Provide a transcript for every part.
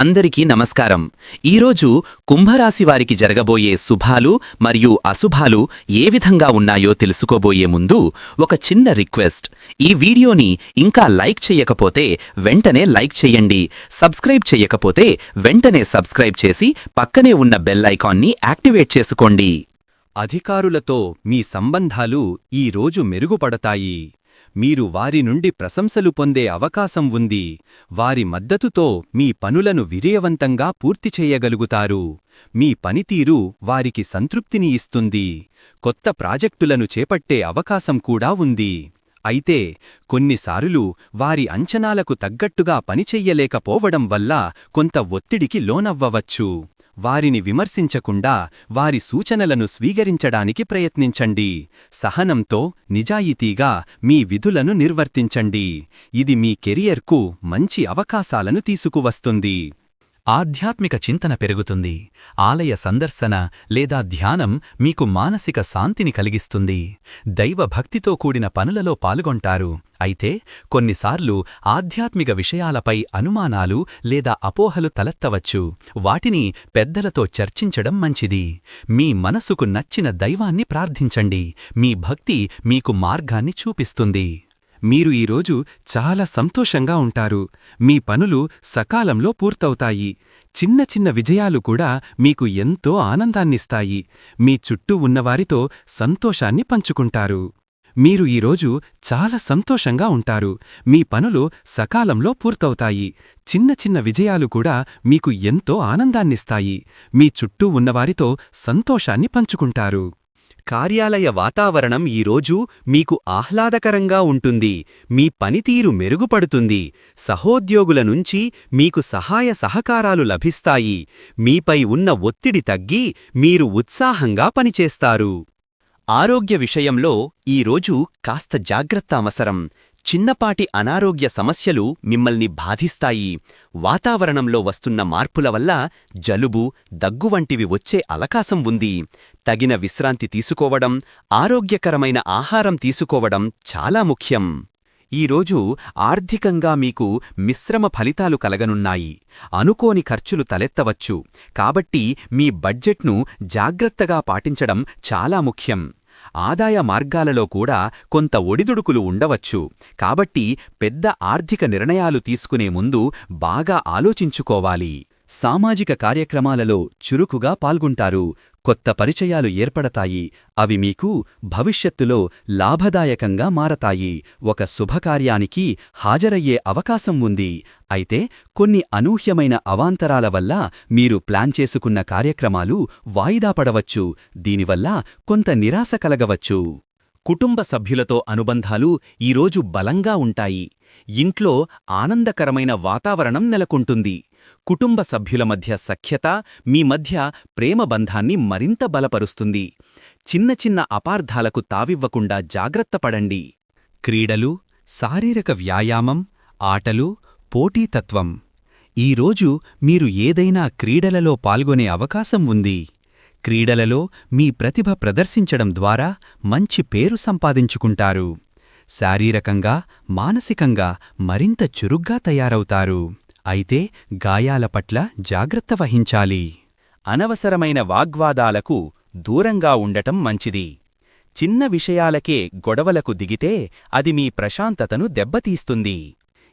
అందరికీ నమస్కారం. ఈరోజు కుంభరాశి వారికి జరగబోయే శుభాలు మరియు అశుభాలు ఏ విధంగా ఉన్నాయో తెలుసుకోబోయే ముందు ఒక చిన్న రిక్వెస్ట్. ఈ వీడియోని ఇంకా లైక్ చేయకపోతే వెంటనే లైక్ చేయండి. సబ్స్క్రైబ్ చేయకపోతే వెంటనే సబ్స్క్రైబ్ చేసి పక్కనే ఉన్న బెల్ ఐకాన్ని యాక్టివేట్ చేసుకోండి. అధికారులతో మీ సంబంధాలు ఈ రోజు మెరుగుపడతాయి. మీరు వారి నుండి ప్రశంసలు పొందే అవకాశం ఉంది. వారి మద్దతుతో మీ పనులను విజయవంతంగా పూర్తి చేయగలుగుతారు. మీ పనితీరు వారికి సంతృప్తిని ఇస్తుంది. కొత్త ప్రాజెక్టులను చేపట్టే అవకాశం కూడా ఉంది. అయితే కొన్నిసార్లు వారి అంచనాలకు తగ్గట్టుగా పనిచెయ్యలేకపోవడం వల్ల కొంత ఒత్తిడికి లోనవ్వవచ్చు. వారిని విమర్శించకుండా వారి సూచనలను స్వీకరించడానికి ప్రయత్నించండి. సహనంతో నిజాయితీగా మీ విధులను నిర్వర్తించండి. ఇది మీ కెరియర్కు మంచి అవకాశాలను తీసుకువస్తుంది. ఆధ్యాత్మిక చింతన పెరుగుతుంది. ఆలయ సందర్శన లేదా ధ్యానం మీకు మానసిక శాంతిని కలిగిస్తుంది. దైవభక్తితో కూడిన పనులలో పాల్గొంటారు. అయితే కొన్నిసార్లు ఆధ్యాత్మిక విషయాలపై అనుమానాలు లేదా అపోహలు తలెత్తవచ్చు. వాటిని పెద్దలతో చర్చించడం మంచిది. మీ మనసుకు నచ్చిన దైవాన్ని ప్రార్థించండి. మీ భక్తి మీకు మార్గాన్ని చూపిస్తుంది. మీరు ఈరోజు చాలా సంతోషంగా ఉంటారు. మీ పనులు సకాలంలో పూర్తవుతాయి. చిన్న చిన్న విజయాలు కూడా మీకు ఎంతో ఆనందాన్నిస్తాయి. మీ చుట్టూ ఉన్నవారితో సంతోషాన్ని పంచుకుంటారు. మీరు ఈరోజు చాలా సంతోషంగా ఉంటారు. మీ పనులు సకాలంలో పూర్తవుతాయి. చిన్న చిన్న విజయాలు కూడా మీకు ఎంతో ఆనందాన్నిస్తాయి. మీ చుట్టూ ఉన్నవారితో సంతోషాన్ని పంచుకుంటారు. కార్యాలయ వాతావరణం ఈరోజు మీకు ఆహ్లాదకరంగా ఉంటుంది. మీ పనితీరు మెరుగుపడుతుంది. సహోద్యోగుల నుంచి మీకు సహాయ సహకారాలు లభిస్తాయి. మీపై ఉన్న ఒత్తిడి తగ్గి మీరు ఉత్సాహంగా పనిచేస్తారు. ఆరోగ్య విషయంలో ఈరోజు కాస్త జాగ్రత్త అవసరం. చిన్నపాటి అనారోగ్య సమస్యలు మిమ్మల్ని బాధిస్తాయి. వాతావరణంలో వస్తున్న మార్పుల వల్ల జలుబు దగ్గు వంటివి వచ్చే అవకాశం ఉంది. తగిన విశ్రాంతి తీసుకోవడం ఆరోగ్యకరమైన ఆహారం తీసుకోవడం చాలా ముఖ్యం. ఈరోజు ఆర్థికంగా మీకు మిశ్రమ ఫలితాలు కలగనున్నాయి. అనుకోని ఖర్చులు తలెత్తవచ్చు. కాబట్టి మీ బడ్జెట్ను జాగ్రత్తగా పాటించడం చాలా ముఖ్యం. ఆదాయ మార్గాలలో కూడా కొంత ఒడిదుడుకులు ఉండవచ్చు. కాబట్టి పెద్ద ఆర్థిక నిర్ణయాలు తీసుకునే ముందు బాగా ఆలోచించుకోవాలి. సామాజిక కార్యక్రమాలలో చురుకుగా పాల్గొంటారు. కొత్త పరిచయాలు ఏర్పడతాయి. అవి మీకు భవిష్యత్తులో లాభదాయకంగా మారతాయి. ఒక శుభకార్యానికి హాజరయ్యే అవకాశం ఉంది. అయితే కొన్ని అనూహ్యమైన అవాంతరాల వల్ల మీరు ప్లాన్ చేసుకున్న కార్యక్రమాలు వాయిదా పడవచ్చు. దీనివల్ల కొంత నిరాశ కలగవచ్చు. కుటుంబ సభ్యులతో అనుబంధాలు ఈరోజు బలంగా ఉంటాయి. ఇంట్లో ఆనందకరమైన వాతావరణం నెలకొంటుంది. కుటుంబ సభ్యుల మధ్య సఖ్యత మీ మధ్య ప్రేమబంధాన్ని మరింత బలపరుస్తుంది. చిన్న చిన్న అపార్థాలకు తావివ్వకుండా జాగ్రత్తపడండి క్రీడలు శారీరక వ్యాయామం ఆటలు పోటీతత్వం. ఈరోజు మీరు ఏదైనా క్రీడలలో పాల్గొనే అవకాశం ఉంది. క్రీడలలో మీ ప్రతిభ ప్రదర్శించడం ద్వారా మంచి పేరు సంపాదించుకుంటారు. శారీరకంగా మానసికంగా మరింత చురుగ్గా తయారవుతారు. అయితే గాయాల పట్ల జాగ్రత్త వహించాలి. అనవసరమైన వాగ్వాదాలకు దూరంగా ఉండటం మంచిది. చిన్న విషయాలకే గొడవలకు దిగితే అది మీ ప్రశాంతతను దెబ్బతీస్తుంది.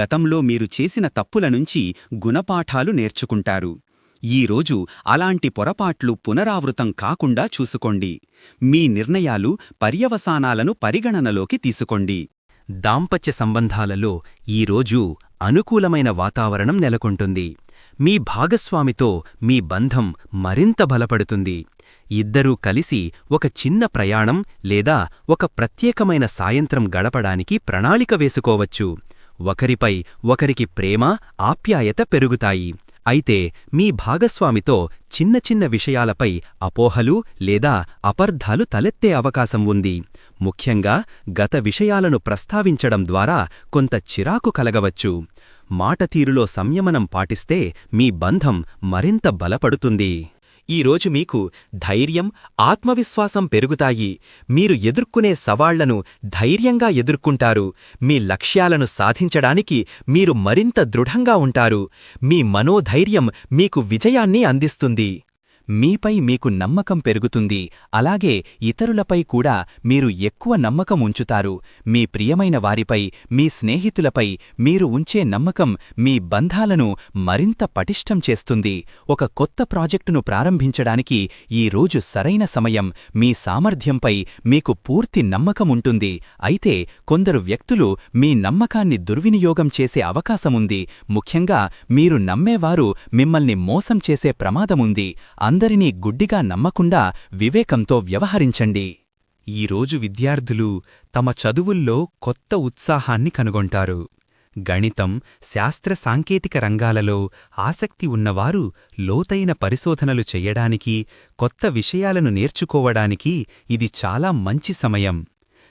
గతంలో మీరు చేసిన తప్పుల నుంచి గుణపాఠాలు నేర్చుకుంటారు. ఈరోజు అలాంటి పొరపాట్లు పునరావృతం కాకుండా చూసుకోండి. మీ నిర్ణయాలు పర్యవసానాలను పరిగణనలోకి తీసుకోండి. దాంపత్య సంబంధాలలో ఈరోజు అనుకూలమైన వాతావరణం నెలకొంటుంది. మీ భాగస్వామితో మీ బంధం మరింత బలపడుతుంది. ఇద్దరూ కలిసి ఒక చిన్న ప్రయాణం లేదా ఒక ప్రత్యేకమైన సాయంత్రం గడపడానికి ప్రణాళిక వేసుకోవచ్చు. ఒకరిపై ఒకరికి ప్రేమ ఆప్యాయత పెరుగుతాయి. అయితే మీ భాగస్వామితో చిన్న చిన్న విషయాలపై అపోహలు లేదా అపర్ధాలు తలెత్తే అవకాశం ఉంది. ముఖ్యంగా గత విషయాలను ప్రస్తావించడం ద్వారా కొంత చిరాకు కలగవచ్చు. మాటతీరులో సంయమనం పాటిస్తే మీ బంధం మరింత బలపడుతుంది. ఈరోజు మీకు ధైర్యం ఆత్మవిశ్వాసం పెరుగుతాయి. మీరు ఎదుర్కొనే సవాళ్ళను ధైర్యంగా ఎదుర్కొంటారు. మీ లక్ష్యాలను సాధించడానికి మీరు మరింత దృఢంగా ఉంటారు. మీ మనోధైర్యం మీకు విజయాన్ని అందిస్తుంది. మీపై మీకు నమ్మకం పెరుగుతుంది. అలాగే ఇతరులపై కూడా మీరు ఎక్కువ నమ్మకం ఉంచుతారు. మీ ప్రియమైన వారిపై మీ స్నేహితులపై మీరు ఉంచే నమ్మకం మీ బంధాలను మరింత పటిష్టం చేస్తుంది. ఒక కొత్త ప్రాజెక్టును ప్రారంభించడానికి ఈ రోజు సరైన సమయం. మీ సామర్థ్యంపై మీకు పూర్తి నమ్మకం ఉంటుంది. అయితే కొందరు వ్యక్తులు మీ నమ్మకాన్ని దుర్వినియోగం చేసే అవకాశముంది ముఖ్యంగా మీరు నమ్మేవారు మిమ్మల్ని మోసం చేసే ప్రమాదముంది అందరినీ గుడ్డిగా నమ్మకుండా వివేకంతో వ్యవహరించండి. ఈరోజు విద్యార్థులు తమ చదువుల్లో కొత్త ఉత్సాహాన్ని కనుగొంటారు. గణితం శాస్త్ర సాంకేతిక రంగాలలో ఆసక్తి ఉన్నవారు లోతైన పరిశోధనలు చెయ్యడానికి కొత్త విషయాలను నేర్చుకోవడానికి ఇది చాలా మంచి సమయం.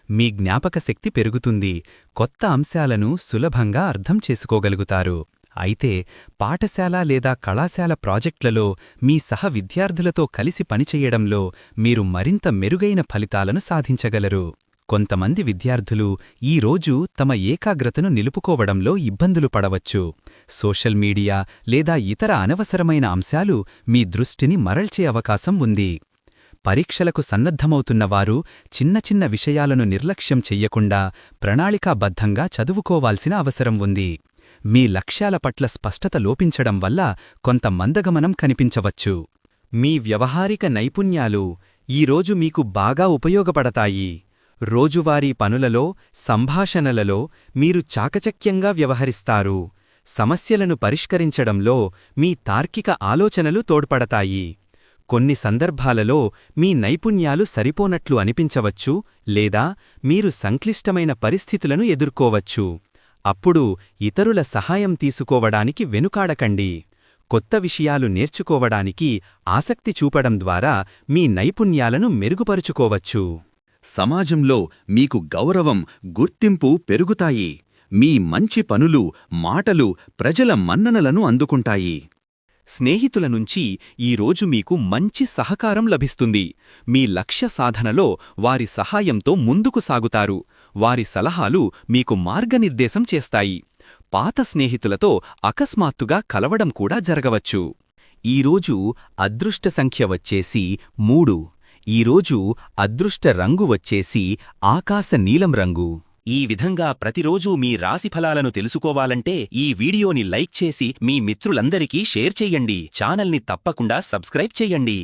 మీ జ్ఞాపకశక్తి పెరుగుతుంది. కొత్త అంశాలను సులభంగా అర్థం చేసుకోగలుగుతారు. అయితే పాఠశాల లేదా కళాశాల ప్రాజెక్టులలో మీ సహ విద్యార్థులతో కలిసి పనిచేయడంలో మీరు మరింత మెరుగైన ఫలితాలను సాధించగలరు. కొంతమంది విద్యార్థులు ఈ రోజు తమ ఏకాగ్రతను నిలుపుకోవడంలో ఇబ్బందులు పడవచ్చు. సోషల్ మీడియా లేదా ఇతర అనవసరమైన అంశాలు మీ దృష్టిని మరల్చే అవకాశం ఉంది. పరీక్షలకు సన్నద్ధమవుతున్నవారు చిన్న చిన్న విషయాలను నిర్లక్ష్యం చెయ్యకుండా ప్రణాళికాబద్ధంగా చదువుకోవాల్సిన అవసరం ఉంది. మీ లక్ష్యాల పట్ల స్పష్టత లోపించడం వల్ల కొంత మందగమనం కనిపించవచ్చు. మీ వ్యవహారిక నైపుణ్యాలు ఈరోజు మీకు బాగా ఉపయోగపడతాయి. రోజువారీ పనులలో సంభాషణలలో మీరు చాకచక్యంగా వ్యవహరిస్తారు. సమస్యలను పరిష్కరించడంలో మీ తార్కిక ఆలోచనలు తోడ్పడతాయి. కొన్ని సందర్భాలలో మీ నైపుణ్యాలు సరిపోనట్లు అనిపించవచ్చు లేదా మీరు సంక్లిష్టమైన పరిస్థితులను ఎదుర్కోవచ్చు. అప్పుడు ఇతరుల సహాయం తీసుకోవడానికి వెనుకాడకండి. కొత్త విషయాలు నేర్చుకోవడానికి ఆసక్తి చూపడం ద్వారా మీ నైపుణ్యాలను మెరుగుపరుచుకోవచ్చు. సమాజంలో మీకు గౌరవం గుర్తింపు పెరుగుతాయి. మీ మంచి పనులు మాటలు ప్రజల మన్ననలను అందుకుంటాయి. స్నేహితుల నుంచి ఈరోజు మీకు మంచి సహకారం లభిస్తుంది. మీ లక్ష్య సాధనలో వారి సహాయంతో ముందుకు సాగుతారు. వారి సలహాలు మీకు మార్గనిర్దేశం చేస్తాయి. పాత స్నేహితులతో అకస్మాత్తుగా కలవడం కూడా జరగవచ్చు. ఈరోజు అదృష్ట సంఖ్య వచ్చేసి మూడు. ఈరోజు అదృష్ట రంగు వచ్చేసి ఆకాశ నీలం రంగు. ఈ విధంగా ప్రతిరోజూ మీ రాశిఫలాలను తెలుసుకోవాలంటే ఈ వీడియోని లైక్ చేసి మీ మిత్రులందరికీ షేర్ చెయ్యండి ఛానల్ని తప్పకుండా సబ్స్క్రైబ్ చెయ్యండి